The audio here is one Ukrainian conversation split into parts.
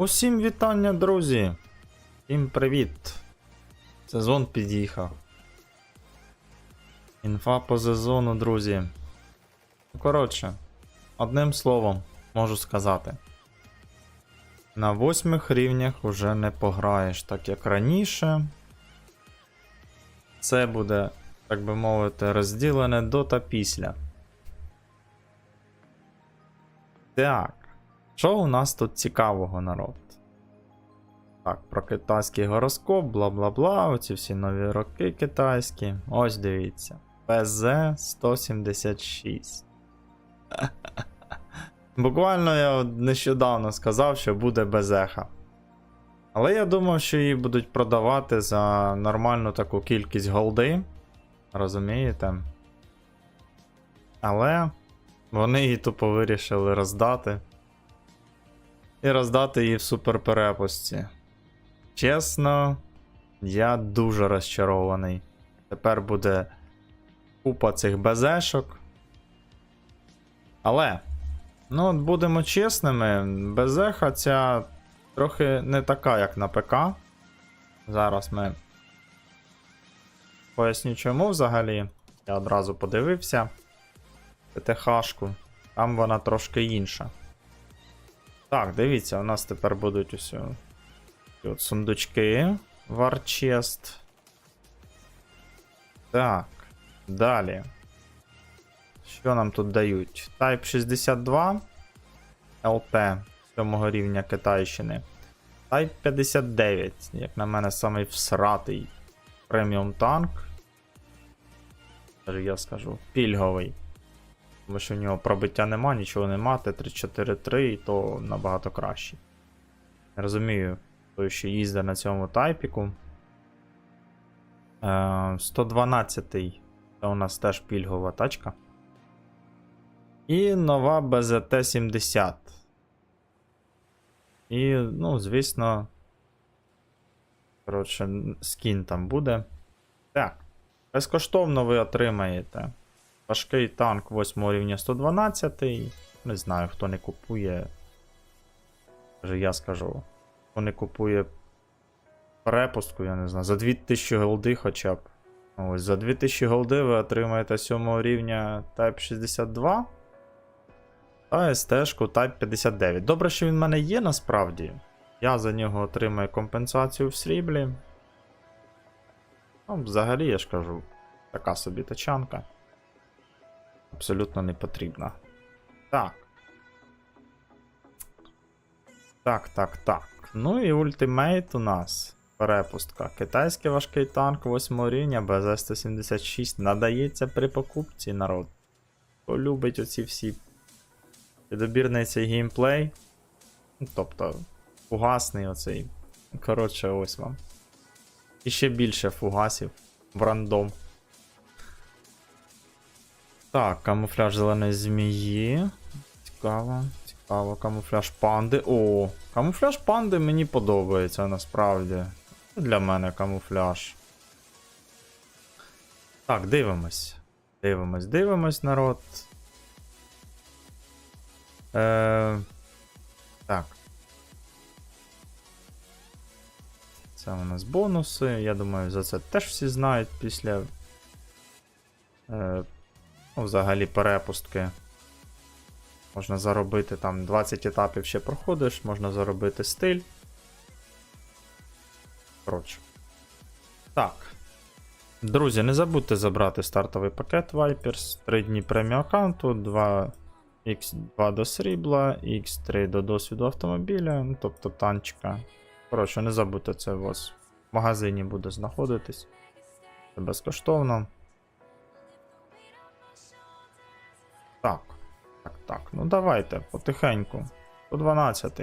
Усім вітання, друзі! Всім привіт! Сезон під'їхав. Інфа по сезону, друзі. Коротше, одним словом можу сказати. На восьмих рівнях уже не пограєш, так як раніше. Це буде, так би мовити, розділене до та після. Так. Що у нас тут цікавого народ? Так, про китайський гороскоп, бла бла бла, оці всі нові роки китайські. Ось дивіться. ПЗ 176. Буквально я нещодавно сказав, що буде без еха. Але я думав, що її будуть продавати за нормальну таку кількість голди. Розумієте? Але вони її тупо вирішили роздати. І роздати її в суперперепусті. Чесно, я дуже розчарований. Тепер буде купа цих безешок. Але, ну, от будемо чесними, безеха ця трохи не така, як на ПК. Зараз ми поясню чому взагалі. Я одразу подивився. ПТХ-шку. Там вона трошки інша. Так, дивіться, у нас тепер будуть усе. От сундучки. Варчест. Так. Далі. Що нам тут дають? Type 62 LT 7 рівня Китайщини. Type 59, як на мене, самий всратий преміум танк. Я скажу, пільговий. Тому що в нього пробиття нема, нічого нема, Т343 і то набагато краще. Не розумію, хто ще їздить на цьому тайпіку. Е, 112 це у нас теж пільгова тачка. І нова БЗТ-70. І, ну, звісно. Коротше, скін там буде. Так. Безкоштовно ви отримаєте Важкий танк 8 рівня 112. Не знаю, хто не купує. Вже я скажу. Хто не купує перепустку, я не знаю. За 2000 голди хоча б. Ось, за 2000 голди ви отримаєте 7 рівня Type 62. Та СТ-шку Type 59. Добре, що він в мене є насправді. Я за нього отримаю компенсацію в сріблі. Ну, взагалі, я ж кажу, така собі тачанка абсолютно не потрібна. Так. Так, так, так. Ну і ультимейт у нас. Перепустка. Китайський важкий танк 8 рівня БЗ-176 надається при покупці народ. Хто любить оці всі підобірний цей геймплей. Ну, Тобто, фугасний оцей. Коротше, ось вам. І ще більше фугасів в рандом. Так, камуфляж зеленої змії. Цікаво, цікаво, камуфляж панди. О, камуфляж панди мені подобається насправді. Для мене камуфляж. Так, дивимось. Дивимось, дивимось, народ. Е, Так. Це у нас бонуси. Я думаю, за це теж всі знають після. Е, Ну, взагалі перепустки. Можна заробити там 20 етапів ще проходиш, можна заробити стиль. Коротше. Так. Друзі, не забудьте забрати стартовий пакет Vipers, 3 дні преміум аккаунту, 2 X2 до срібла, X3 до досвіду автомобіля, ну, тобто танчика. Коротше, не забудьте це у вас в магазині буде знаходитись. Це безкоштовно. Так. Так, так. Ну давайте потихеньку. По 12.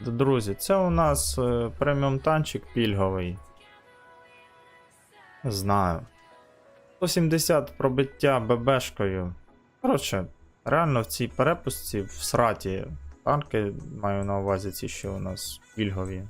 Друзі, це у нас е, преміум танчик пільговий. Знаю. 170 пробиття ББшкою. Коротше, реально в цій перепустці в сраті танки маю на увазі ці, що у нас пільгові.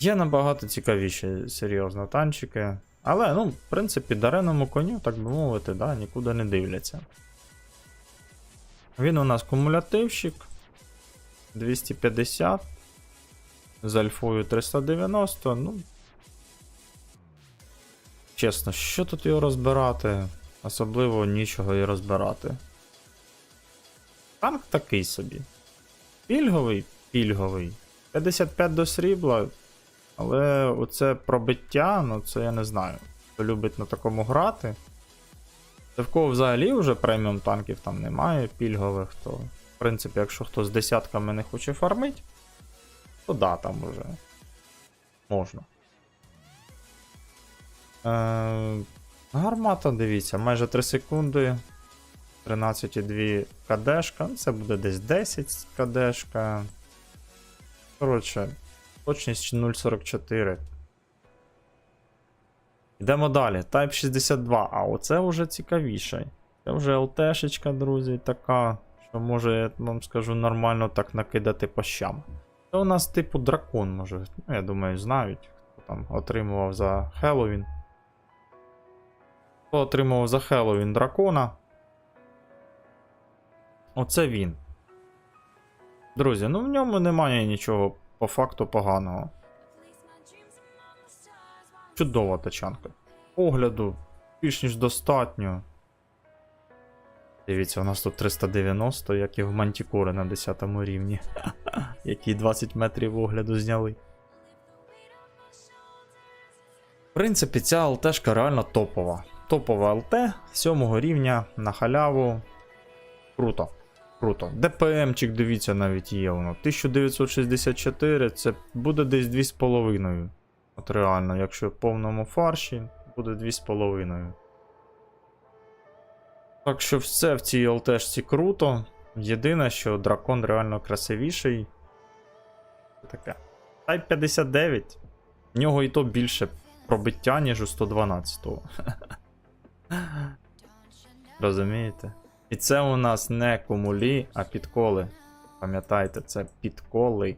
Є набагато цікавіші серйозно танчики. Але, ну, в принципі, дареному коню, так би мовити, да, нікуди не дивляться. Він у нас кумулятивщик. 250. З альфою 390. Ну. Чесно, що тут його розбирати? Особливо нічого і розбирати. Танк такий собі. Пільговий, пільговий. 55 до срібла. Але оце пробиття, ну це я не знаю. Хто любить на такому грати. Це в кого взагалі вже преміум танків там немає, пільгових, то. В принципі, якщо хто з десятками не хоче фармить, то да, там уже можна. Е, гармата, дивіться, майже 3 секунди. 13,2 кадешка. Ну, Це буде десь 10 кадешка. Коротше, точність 0,44. Йдемо далі. Type 62. А оце вже цікавіше. Це вже ЛТшечка, друзі, така, що може, я вам скажу, нормально так накидати по щам. Це у нас типу дракон, може. Ну, я думаю, знають, хто там отримував за Хеллоуін. Хто отримував за Хеллоуін дракона. Оце він. Друзі, ну в ньому немає нічого по факту поганого. Чудова тачанка. Огляду більш ніж достатньо. Дивіться, у нас тут 390, як і в Мантікори на 10 рівні. Які 20 метрів огляду зняли. В принципі, ця ЛТшка реально топова. Топова ЛТ 7 рівня на халяву. Круто. Круто. ДПМчик, дивіться, навіть є воно. 1964 це буде десь 2,5. От реально, якщо в повному фарші, буде 2,5. Так що все в цій ЛТшці круто. Єдине, що дракон реально красивіший. Таке. Type 59. В нього і то більше пробиття, ніж у 112-го. Розумієте? І це у нас не кумулі, а підколи. Пам'ятайте, це підколи.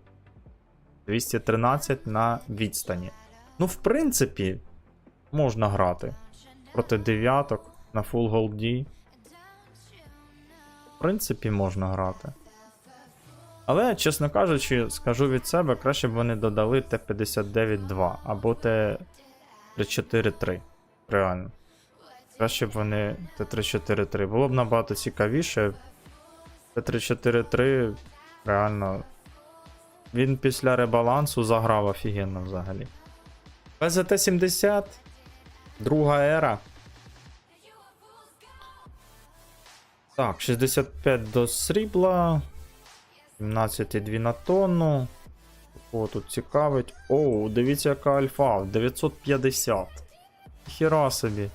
213 на відстані. Ну, в принципі, можна грати проти дев'яток на Full Gold. В принципі, можна грати. Але, чесно кажучи, скажу від себе, краще б вони додали Т-59-2 або Т-343. Реально. Краще б вони Т-343. Було б набагато цікавіше. Т-343 реально. Він після ребалансу заграв офігенно взагалі. ПЗТ-70. Друга ера. Так, 65 до срібла. 17,2 на тонну. О, тут цікавить. Оу, дивіться, яка альфа. 950. Хіра собі.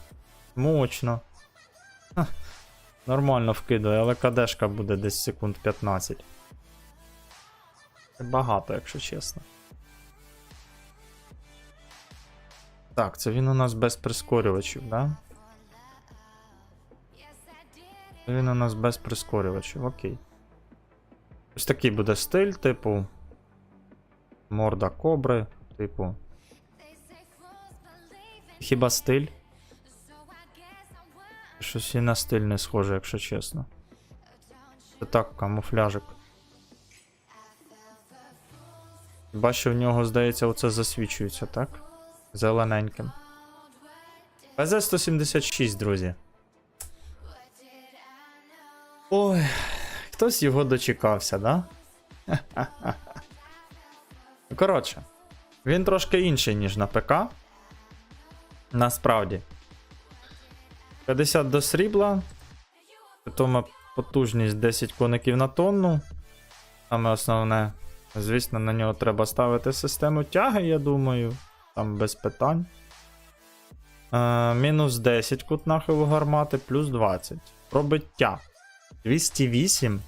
Мощно. Ха, Нормально вкидає, але кадешка буде десь секунд 15. Це багато, якщо чесно. Так, це він у нас без прискорювачів, да? Це Він у нас без прискорювачів, окей. Ось такий буде стиль, типу. Морда кобри, типу. Хіба стиль? Щось і на стиль не схоже, якщо чесно. Це так, камуфляжик. Бачу, в нього, здається, оце засвічується, так? Зелененьким. ПЗ-176, друзі. Ой, хтось його дочекався, да? Коротше, він трошки інший, ніж на ПК. Насправді. 50 до срібла. Питома потужність 10 коників на тонну. Саме основне. Звісно, на нього треба ставити систему тяги, я думаю. Там без питань. Е, мінус 10 кут нахилу гармати, плюс 20. Пробиття 208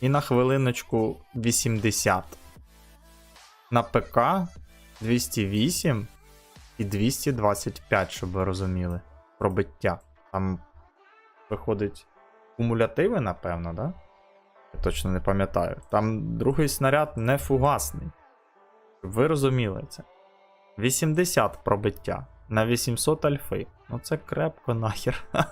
і на хвилиночку 80. На ПК 208 і 225, щоб ви розуміли. Пробиття. Там виходить кумулятиви, напевно, да? Я точно не пам'ятаю. Там другий снаряд не фугасний. Ви розуміли це. 80 пробиття на 800 альфи. Ну це крепко нахер.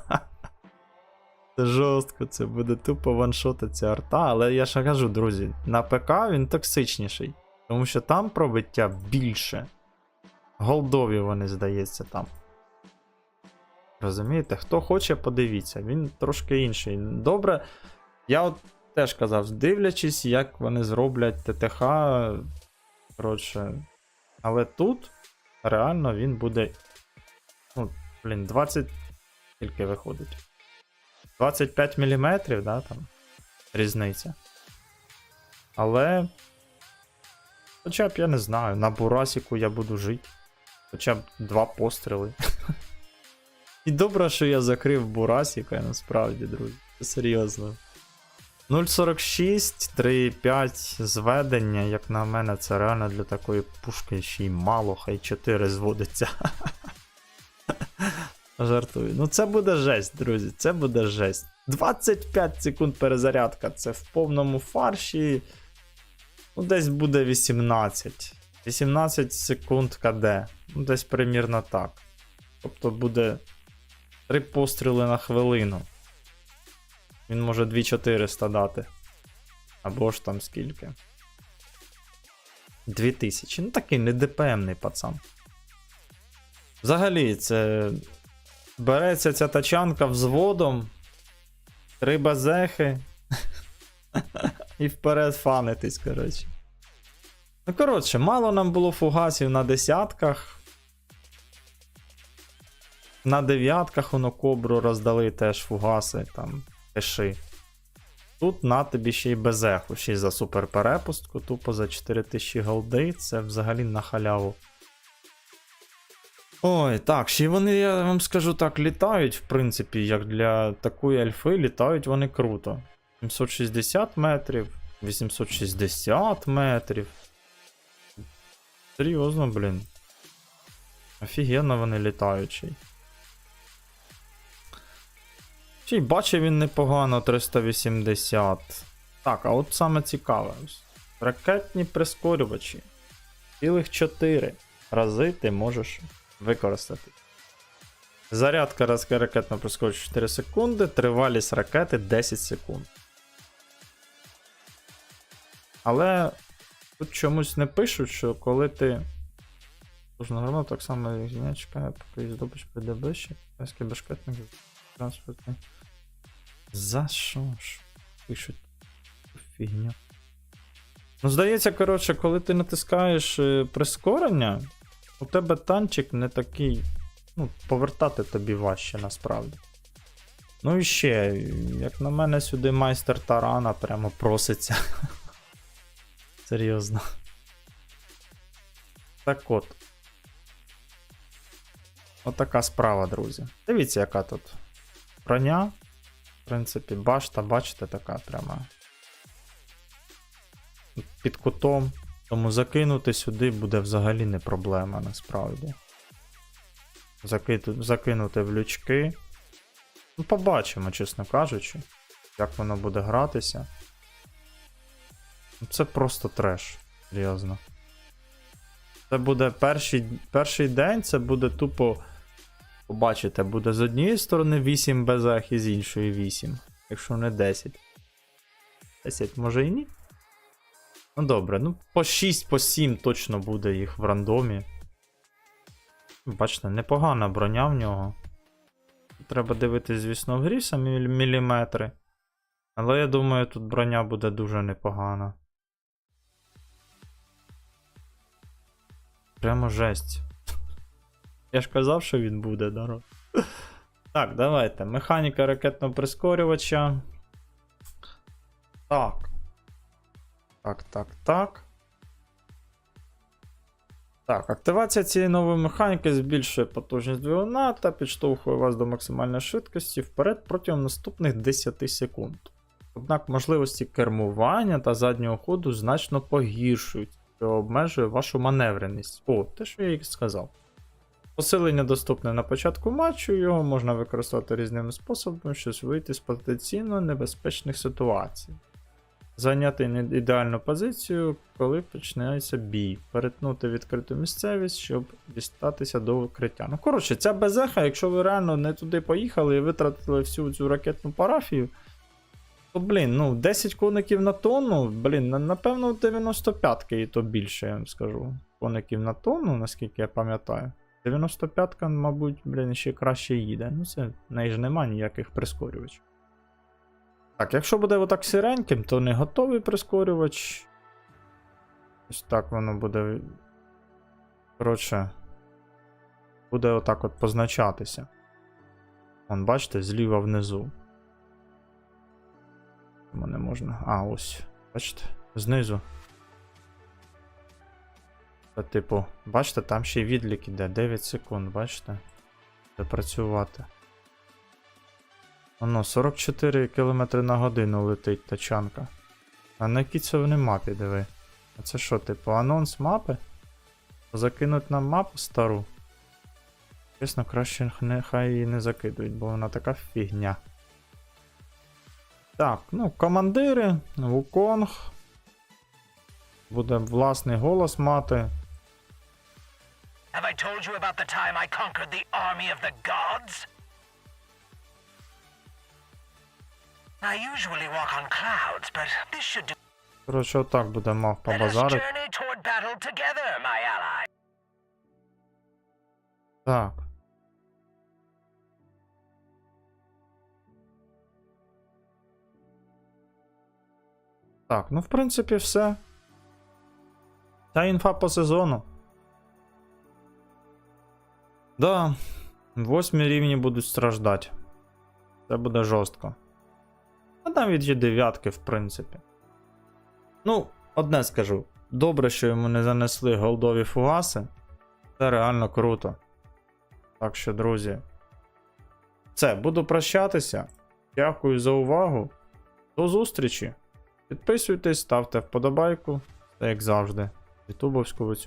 Це жорстко, це буде тупо ваншота ця арта, але я ще кажу, друзі, на ПК він токсичніший. Тому що там пробиття більше. Голдові вони, здається, там. Розумієте? Хто хоче, подивіться, він трошки інший. Добре, я от теж казав, дивлячись, як вони зроблять ТТХ. Коротше. Але тут реально він буде. Ну, блін, 20. Скільки виходить? 25 мм, да, там. Різниця. Але. Хоча б я не знаю, на Бурасіку я буду жити. Хоча б два постріли. І добре, що я закрив Бурасіка, насправді, друзі. Це серйозно. 0.46, 3.5 зведення, як на мене, це реально для такої пушки ще й мало, хай 4 зводиться. Жартую. Ну це буде жесть, друзі. Це буде жесть. 25 секунд перезарядка. Це в повному фарші. Ну, десь буде 18. 18 секунд КД. Ну, десь примірно так. Тобто буде 3 постріли на хвилину. Він може 2400 дати. Або ж там скільки. 2000. Ну такий не ДПМний пацан. Взагалі, це. Береться ця тачанка взводом. Три базехи. І вперед фанитись, коротше. Ну, коротше, мало нам було фугасів на десятках. На дев'ятках воно кобру роздали теж фугаси, там, кеши. Тут на тобі ще й безеху, ще й за супер перепустку, тупо за 4000 голди, це взагалі на халяву. Ой, так, ще вони, я вам скажу так, літають, в принципі, як для такої альфи, літають вони круто. 760 метрів, 860 метрів. Серйозно, блін. Офігенно вони літають ще й. Бачив він непогано 380. Так, а от саме цікаве. Ракетні прискорювачі. Цілих 4 рази ти можеш використати. Зарядка ракетного прискорювача 4 секунди, тривалість ракети 10 секунд. Але тут чомусь не пишуть, що коли ти. Кожна гранат так само чекає, поки здобич прийде ближче. Китайський бешкетник транспортний. За що ж? Пишуть фігня. Ну, здається, коротше, коли ти натискаєш е, прискорення, у тебе танчик не такий. Ну, повертати тобі важче насправді. Ну і ще, як на мене, сюди майстер тарана прямо проситься. Серйозно. Так от. Отака справа, друзі. Дивіться, яка тут броня. В принципі, башта, бачите, така прямо. Під кутом. Тому закинути сюди буде взагалі не проблема насправді. Закити, закинути в лючки. Ну, побачимо, чесно кажучи, як воно буде гратися. Ну, Це просто треш, серйозно. Це буде перший, перший день, це буде тупо. Побачите, буде з однієї сторони 8 безах і з іншої 8. Якщо не 10. 10 може і ні. Ну добре, ну по 6, по 7 точно буде їх в рандомі. Бачите, непогана броня в нього. Треба дивитись, звісно, в грі самі міліметри. Але я думаю, тут броня буде дуже непогана. Прямо жесть. Я ж казав, що він буде, народ. Так, давайте. Механіка ракетного прискорювача. Так. Так, так, так. Так, активація цієї нової механіки збільшує потужність двигуна та підштовхує вас до максимальної швидкості вперед протягом наступних 10 секунд. Однак можливості кермування та заднього ходу значно погіршують, що обмежує вашу маневреність. О, те, що я і сказав. Посилення доступне на початку матчу, його можна використовувати різними способами, щоб вийти з потенційно небезпечних ситуацій. Зайняти ідеальну позицію, коли починається бій. Перетнути відкриту місцевість, щоб дістатися до укриття. Ну, коротше, ця безеха, якщо ви реально не туди поїхали і витратили всю цю ракетну парафію, то, блін, ну, 10 коників на тонну, блін, напевно, 95-ки і то більше, я вам скажу. Коників на тонну, наскільки я пам'ятаю. 95-ка, мабуть, блін, ще краще їде. Ну, це в неї ж нема ніяких прискорювачів. Так, якщо буде отак сіреньким, то не готовий прискорювач. Ось так воно буде. Коротше. Буде отак от позначатися. Вон, бачите, зліва внизу. Чому не можна. А, ось. Бачите? Знизу. Це, типу, бачите, там ще й відлік іде. 9 секунд, бачите? Буде працювати. Воно 44 км на годину летить тачанка. А на якій це вони мапі, диви. А це що, типу, анонс мапи? Закинуть нам мапу стару. Чесно, краще нехай її не закидують, бо вона така фігня. Так, ну, командири, Вуконг. Буде власний голос мати. Have I told you about the time I conquered the army of the gods? I usually walk on clouds, but this should do. Коротше, отак буде мав my ally. Так. Так, ну в принципі все. Та інфа по сезону. Да, восьмі рівні будуть страждати. Це буде жорстко. А навіть є дев'ятки, в принципі. Ну, одне скажу. Добре, що йому не занесли голдові фугаси. Це реально круто. Так що, друзі, все, буду прощатися. Дякую за увагу. До зустрічі. Підписуйтесь, ставте вподобайку, та як завжди, ютубовську ви цю